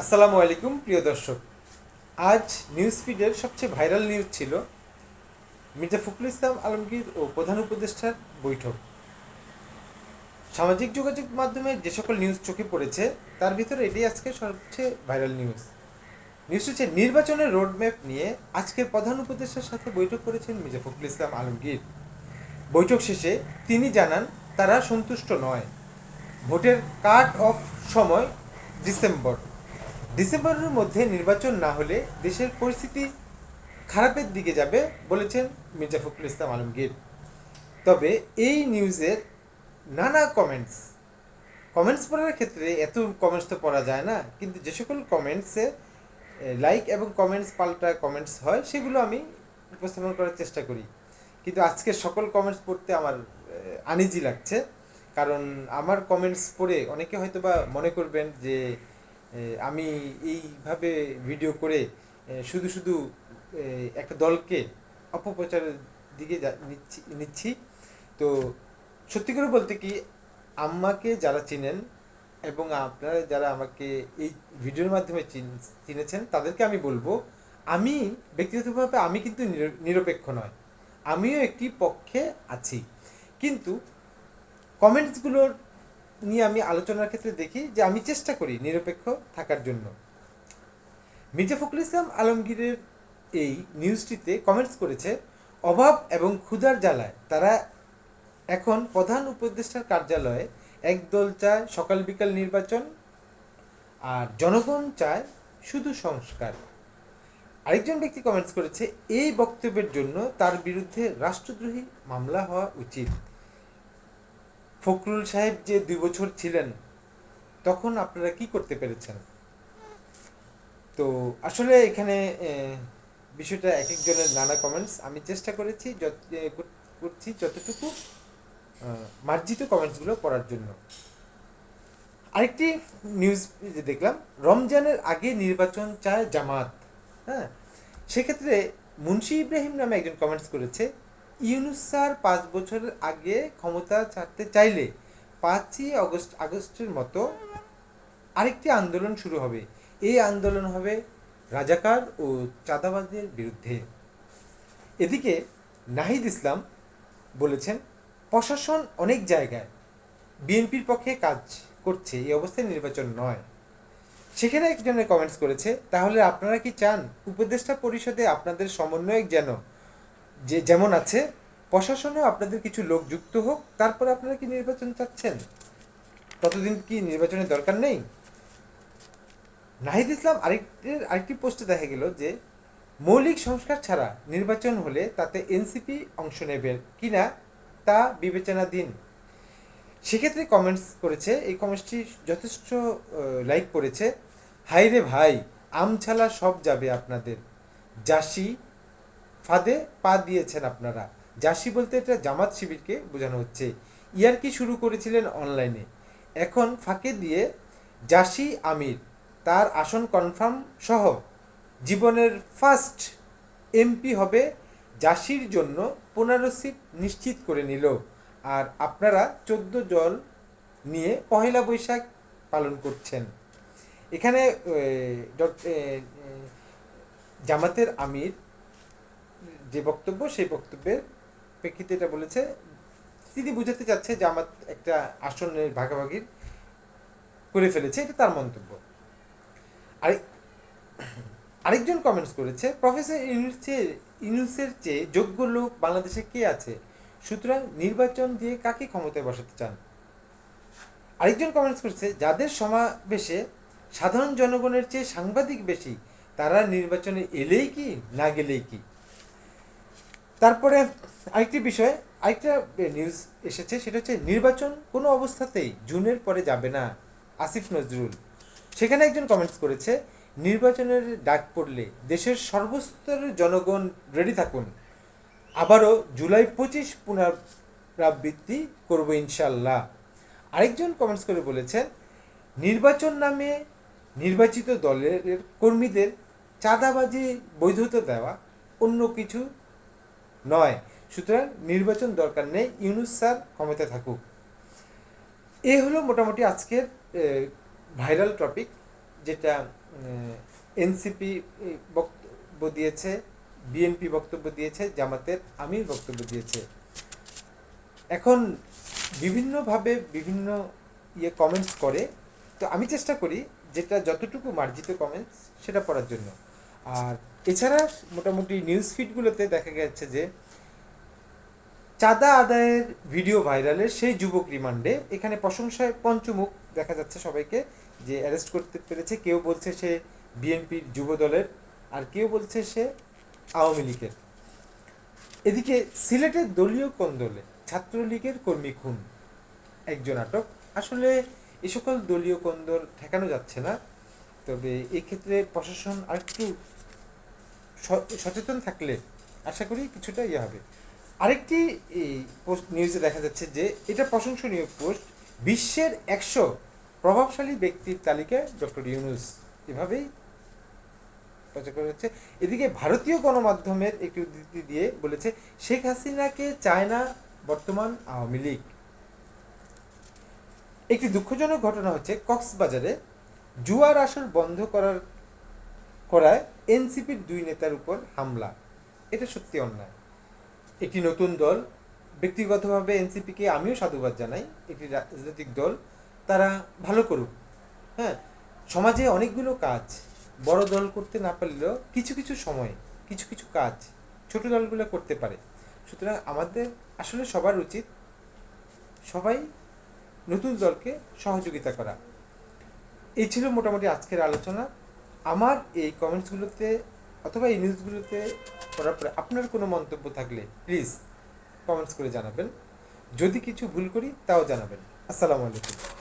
আসসালামু আলাইকুম, প্রিয় দর্শক। আজ নিউজ ফিডের সবচেয়ে ভাইরাল নিউজ ছিল মির্জা ফখরুল ইসলাম আলমগীর ও প্রধান উপদেষ্টার বৈঠক। সামাজিক যোগাযোগ মাধ্যমে যে সকল নিউজ চোখে পড়েছে, তার ভিতরে এটাই আজকে সবচেয়ে ভাইরাল নিউজ নিউজ হচ্ছে নির্বাচনের রোডম্যাপ নিয়ে আজকের প্রধান উপদেষ্টার সাথে বৈঠক করেছেন মির্জা ফখরুল ইসলাম আলমগীর। বৈঠক শেষে তিনি জানান, তারা সন্তুষ্ট নয়। ভোটের কাট অফ সময় ডিসেম্বর। ডিসেম্বরের মধ্যে নির্বাচন না হলে দেশের পরিস্থিতি খারাপের দিকে যাবে বলেছেন মির্জা ফখরুল ইসলাম আলমগীর। তবে এই নিউজের নানা কমেন্টস কমেন্টস পড়ার ক্ষেত্রে এত কমেন্টস তো পড়া যায় না, কিন্তু যে সকল কমেন্টসে লাইক এবং কমেন্টস পাল্টা কমেন্টস হয়, সেগুলো আমি উপস্থাপন করার চেষ্টা করি। কিন্তু আজকে সকল কমেন্টস পড়তে আমার আনিজি লাগছে। কারণ আমার কমেন্টস পড়ে অনেকে হয়তো বা মনে করবেন যে আমি এইভাবে ভিডিও করে শুধু শুধু একটা দলকে অপপ্রচারের দিকে নিচ্ছি নিচ্ছি। তো সত্যি করে বলতে কি, আমাকে যারা চিনেন এবং আপনারা যারা আমাকে এই ভিডিওর মাধ্যমে চিন- চিনেছেন, তাদেরকে আমি বলব, আমি ব্যক্তিগতভাবে আমি কিন্তু নির- নিরপেক্ষ নয়। আমিও একটি পক্ষে আছি। কিন্তু কমেন্টসগুলোর নিয়ে আমি আলোচনার ক্ষেত্রে দেখি যে আমি চেষ্টা করি নিরপেক্ষ থাকার জন্য। মির্জা ফখরুল ইসলাম আলমগীরের এই নিউজটিতে কমেন্টস করেছে, অভাব এবং ক্ষুধার জ্বালায়। তারা এখন প্রধান উপদেষ্টার কার্যালয়ে একদল চায় সকাল বিকাল নির্বাচন আর জনগণ চায় শুধু সংস্কার। আরেকজন ব্যক্তি কমেন্টস করেছে, এই বক্তব্যের জন্য তার বিরুদ্ধে রাষ্ট্রদ্রোহী মামলা হওয়া উচিত। ফখরুল সাহেব যে দুই বছর ছিলেন, তখন আপনারা কি করতে পেরেছেন? তো আসলে এখানে বিষয়টা এক একজনের নানা কমেন্টস আমি চেষ্টা করেছি যত করছি যতটুকু মার্জিত কমেন্টসগুলো পড়ার জন্য। আরেকটি নিউজ দেখলাম, রমজানের আগে নির্বাচন চায় জামাত হ্যাঁ? সেক্ষেত্রে মুন্সি ইব্রাহিম নামে একজন কমেন্টস করেছে ইউনুস স্যার পাঁচ বছরের আগে ক্ষমতা ছাড়তে চাইলে পাঁচই আগস্ট, আগস্টের মতো আরেকটি আন্দোলন শুরু হবে। এই আন্দোলন হবে রাজাকার ও চাঁদাবাজদের বিরুদ্ধে। এদিকে নাহিদ ইসলাম বলেছেন, প্রশাসন অনেক জায়গায় বিএনপির পক্ষে কাজ করছে, এই অবস্থায় নির্বাচন নয়। সেখানে একজনের কমেন্টস করেছে, তাহলে আপনারা কি চান? উপদেষ্টা পরিষদে আপনাদের সমন্বয়ক যেন যে যেমন আছে, প্রশাসনেও আপনাদের কিছু লোক যুক্ত হোক, তারপরে আপনারা কি নির্বাচন চাচ্ছেন? ততদিন কি নির্বাচনের দরকার নেই? নাহিদ ইসলাম আরেকটি আরেকটি পোস্টে দেখা গেল যে, মৌলিক সংস্কার ছাড়া নির্বাচন হলে তাতে এনসিপি অংশ নেবে কিনা তা বিবেচনাধীন। সেক্ষেত্রে কমেন্টস করেছে, এই কমেন্টসটি যথেষ্ট লাইক করেছে। হাই রে ভাই, আমছালা সব যাবে আপনাদের। জাসি ফাঁদে পা দিয়েছেন আপনারা। জাসি বলতে এটা জামাত শিবিরকে বোঝানো হচ্ছে। ইয়ার কি শুরু করেছিলেন অনলাইনে। এখন ফাঁকে দিয়ে জাসি আমির, তার আসন কনফার্ম সহ জীবনের ফার্স্ট এমপি হবে জাসির জন্য পনেরো সিট নিশ্চিত করে নিল। আর আপনারা চোদ্দ জল নিয়ে পহেলা বৈশাখ পালন করছেন। এখানে জামাতের আমির যে বক্তব্য, সেই বক্তব্যের প্রেক্ষিতে এটা বলেছে, তিনি বুঝাতে চাচ্ছে জামাত একটা আসনের ভাগাভাগির করে ফেলেছে, এটা তার মন্তব্য। আর, আরেকজন কমেন্টস করেছে প্রফেসর ইউনুসের ইউনুসের চেয়ে যোগ্য লোক বাংলাদেশে কে আছে? সুতরাং নির্বাচন দিয়ে কাকে ক্ষমতায় বসাতে চান? আরেকজন কমেন্টস করেছে, যাদের সমাবেশে সাধারণ জনগণের চেয়ে সাংবাদিক বেশি, তারা নির্বাচনে এলেই কি, না গেলেই কি? তারপরে আরেকটি বিষয়, আরেকটা নিউজ এসেছে, সেটা হচ্ছে নির্বাচন কোনো অবস্থাতেই জুনের পরে যাবে না, আসিফ নজরুল। সেখানে একজন কমেন্টস করেছে, নির্বাচনের ডাক পড়লে দেশের সর্বস্তরের জনগণ রেডি থাকুন। আবারও জুলাই পঁচিশ পুনরাবৃত্তি করব ইনশাল্লাহ আরেকজন কমেন্টস করে বলেছেন, নির্বাচন নামে নির্বাচিত দলের কর্মীদের চাঁদাবাজি, বৈধতা দেওয়া, অন্য কিছু নয়। সুতরাং নির্বাচন দরকার নেই, ইউনুস স্যার ক্ষমতায় থাকুক। এ হলো মোটামুটি আজকের ভাইরাল টপিক, যেটা এনসিপি বক্তব্য দিয়েছে, বিএনপি বক্তব্য দিয়েছে, জামাতের আমির বক্তব্য দিয়েছে। এখন বিভিন্নভাবে বিভিন্ন ইয়ে কমেন্টস করে, তো আমি চেষ্টা করি যেটা যতটুকু মার্জিত কমেন্টস সেটা পড়ার জন্য। আর এছাড়া মোটামুটি নিউজ ফিডগুলোতে দেখা গেছে যে, চাঁদা আদায়ের ভিডিও ভাইরালের সেই যুবক রিমান্ডে এখানে প্রশংসায় পঞ্চমুখ দেখা যাচ্ছে সবাইকে যে অ্যারেস্ট করতে পেরেছে। কেউ বলছে সে বিএনপির যুব দলের, আর কেউ বলছে সে আওয়ামী লীগের। এদিকে সিলেটের দলীয় কোন্দলে ছাত্রলীগের কর্মী খুন, একজন আটক। আসলে এ সকল দলীয় কোন্দল ঠেকানো যাচ্ছে না, তবে এক্ষেত্রে প্রশাসন আরেকটু সচেতন থাকলে আশা করি কিছুটা ইয়ে হবে। আরেকটি পোস্ট নিউজে দেখা যাচ্ছে যে, এটা প্রশংসনীয় পোস্ট, বিশ্বের একশো প্রভাবশালী ব্যক্তির তালিকায় ডক্টর ইউনুস এভাবেই প্রচার করা হচ্ছে। এদিকে ভারতীয় গণমাধ্যমের একটি উদ্ধৃতি দিয়ে বলেছে, শেখ হাসিনাকে চায় না বর্তমান আওয়ামী লীগ। একটি দুঃখজনক ঘটনা হচ্ছে, কক্সবাজারে জুয়ার আসর বন্ধ করার করায় এনসিপির দুই নেতার উপর হামলা। এটা সত্যি অন্যায়। একটি নতুন দল, ব্যক্তিগতভাবে এনসিপিকে আমিও সাধুবাদ জানাই। একটি রাজনৈতিক দল, তারা ভালো করুক। হ্যাঁ সমাজে অনেকগুলো কাজ, বড় দল করতে না পারলেও কিছু কিছু সময়, কিছু কিছু কাজ ছোট দলগুলো করতে পারে। সুতরাং আমাদের আসলে সবার উচিত সবাই নতুন দলকে সহযোগিতা করা। এই ছিল মোটামুটি আজকের আলোচনা। আমার এই কমেন্টসগুলোতে অথবা এই নিউজগুলোতে করার পরে আপনার কোনো মন্তব্য থাকলে প্লিজ কমেন্টস করে জানাবেন। যদি কিছু ভুল করি, তাও জানাবেন। আসসালামু আলাইকুম।